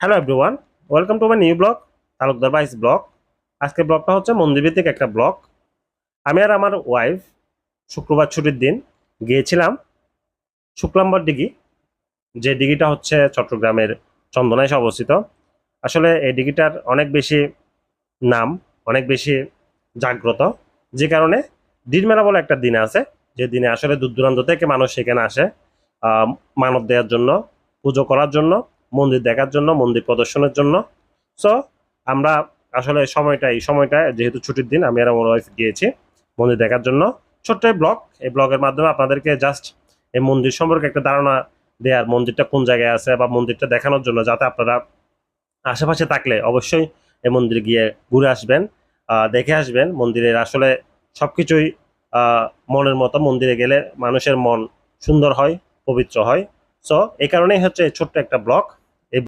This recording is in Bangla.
Hello everyone welcome to my new vlog Talukdar বাইস blog আজকে ব্লগটা হচ্ছে মন্দিরভিত্তিক একটা ব্লগ আমি আর আমার ওয়াইফ শুক্রবার ছুটির দিন গিয়েছিলাম শুক্লাম্বর দিঘি যে দিঘিটা হচ্ছে চট্টগ্রামের চন্দনায় অবস্থিত। আসলে এই দিঘিটার অনেক বেশি নাম, অনেক বেশি জাগ্রত। যে কারণে দিনমেলা বলে একটা দিন আছে, যে দিনে আসলে দূর দূরান্ত থেকে মানুষ সেখানে আসে মানব দেওয়ার জন্য, পুজো করার জন্য। মন্দির দেখার জন্য, মন্দির প্রদর্শনের জন্য। সো আমরা আসলে সময়টা এই সময়টা, যেহেতু ছুটির দিন, আমি আর আমার ওয়াইফ গিয়েছি মন্দির দেখার জন্য। ছোট্ট ব্লগ, এই ব্লগের মাধ্যমে আপনাদেরকে জাস্ট এই মন্দির সম্পর্কে একটা ধারণা দেওয়ার মন্দিরটা কোন জায়গায় আছে বা মন্দিরটা দেখানোর জন্য, যাতে আপনারা আশেপাশে থাকলে অবশ্যই এই মন্দিরে গিয়ে ঘুরে আসবেন দেখে আসবেন। মন্দিরের আসলে সব কিছুই মনের মতো। মন্দিরে গেলে মানুষের মন সুন্দর হয়, পবিত্র হয়। সো এই কারণেই হচ্ছে ছোট্ট একটা ব্লগ।